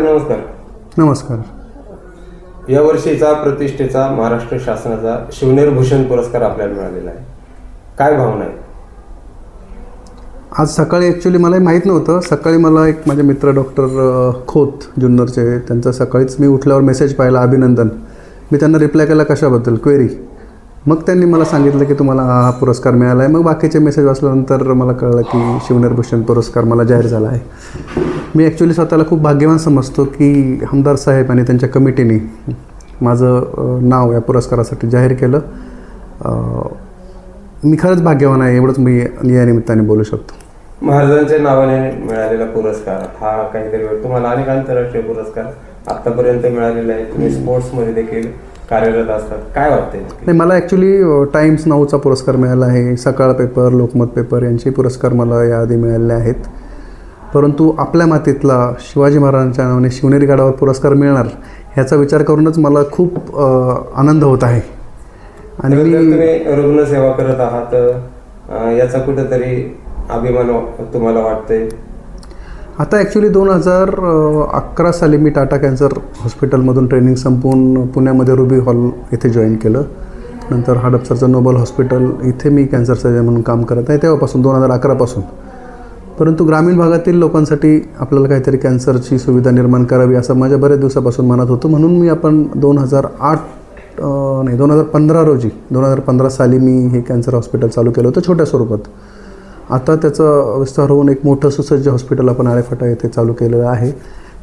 नमस्कार. नमस्कार. या वर्षीचा प्रतिष्ठेचा महाराष्ट्र शासनाचा शिवनेर भूषण पुरस्कार आपल्याला मिळालेला आहे. काय भावना आहे? आज सकाळी ॲक्च्युली मलाही माहीत नव्हतं. सकाळी मला एक माझे मित्र डॉक्टर खोत जुन्नरचे त्यांचा सकाळीच मी उठल्यावर मेसेज पाहिला अभिनंदन. मी त्यांना रिप्लाय केला कशाबद्दल? क्वेरी मग त्यांनी मला सांगितलं की तुम्हाला हा हा पुरस्कार मिळाला आहे मग बाकीचे मेसेज वाचल्यानंतर मला कळलं की शिवनेर भूषण पुरस्कार मला जाहीर झाला आहे. मी ॲक्च्युली स्वतःला खूप भाग्यवान समजतो की हमदार साहेब आणि त्यांच्या कमिटीने माझं नाव या पुरस्कारासाठी जाहीर केलं. मी खरंच भाग्यवान आहे एवढंच मी या निमित्ताने बोलू शकतो. महाराजांच्या नावाने मिळालेला पुरस्कार हा काहीतरी वेळ तुम्हाला अनेक आंतरराष्ट्रीय पुरस्कार आतापर्यंत मिळालेले आहेत. तुम्ही स्पोर्ट्समध्ये देखील कार्यरत असतात. काय वाटतंय नक्की? नाही मला ॲक्च्युली टाइम्स नाऊचा पुरस्कार मिळाला आहे. सकाळ पेपर लोकमत पेपर यांचे पुरस्कार मला याआधी मिळालेले आहेत. परंतु आपल्या मातीतला शिवाजी महाराजांच्या नावाने शिवनेरी गडावर पुरस्कार मिळणार ह्याचा विचार करूनच मला खूप आनंद होत आहे. आणि तुम्ही रुग्णसेवा करत आहात याचा कुठेतरी अभिमान तुम्हाला वाटतंय? आता ॲक्च्युली दोन हजार अकरा साली मी टाटा कॅन्सर हॉस्पिटलमधून ट्रेनिंग संपवून पुण्यामध्ये रुबी हॉल येथे जॉईन केलं. नंतर हडपसरचं नोबल हॉस्पिटल इथे मी कॅन्सर सर्जन म्हणून काम करत आहे तेव्हापासून दोन हजार अकरापासून. परंतु ग्रामीण भागातील लोकांसाठी आपल्याला काहीतरी कॅन्सरची सुविधा निर्माण करावी असं माझ्या बऱ्याच दिवसापासून मनात होतं. म्हणून मी आपण दोन हजार आठ नाही दोन हजार पंधरा रोजी दोन हजार पंधरा साली मी हे कॅन्सर हॉस्पिटल चालू केलं होतं छोट्या स्वरूपात. आता त्याचा विस्तार होऊन एक मोठं सुसज्ज हॉस्पिटल आपण आळेफाटा येथे चालू केलेलं आहे.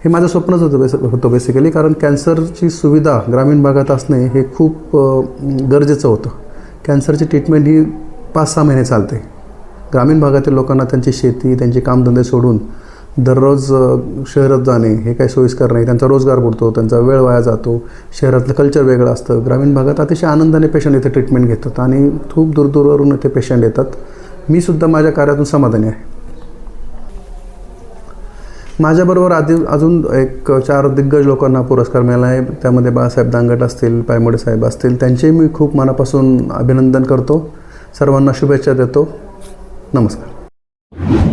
हे माझं स्वप्नच होतं बेस होतं बेसिकली कारण कॅन्सरची सुविधा ग्रामीण भागात असणे हे खूप गरजेचं होतं. कॅन्सरची ट्रीटमेंट ही पाच सहा महिने चालते. ग्रामीण भागातील लोकांना त्यांची शेती त्यांचे कामधंदे सोडून दररोज शहरात जाणे हे काही सोयीस्कर नाही. त्यांचा रोजगार बुडतो त्यांचा वेळ वाया जातो शहरातलं कल्चर वेगळं असतं. ग्रामीण भागात अतिशय आनंदाने पेशंट इथे ट्रीटमेंट घेतात आणि खूप दूरदूरवरून इथे पेशंट येतात. मी सुद्धा माझ्या कार्यातून समाधानी आहे. माझ्याबरोबर आधी अजून एक चार दिग्गज लोकांना पुरस्कार मिळाला आहे. त्यामध्ये बाळासाहेब दांगट असतील पायमोडे साहेब असतील त्यांचेही मी खूप मनापासून अभिनंदन करतो. सर्वांना शुभेच्छा देतो. नमस्कार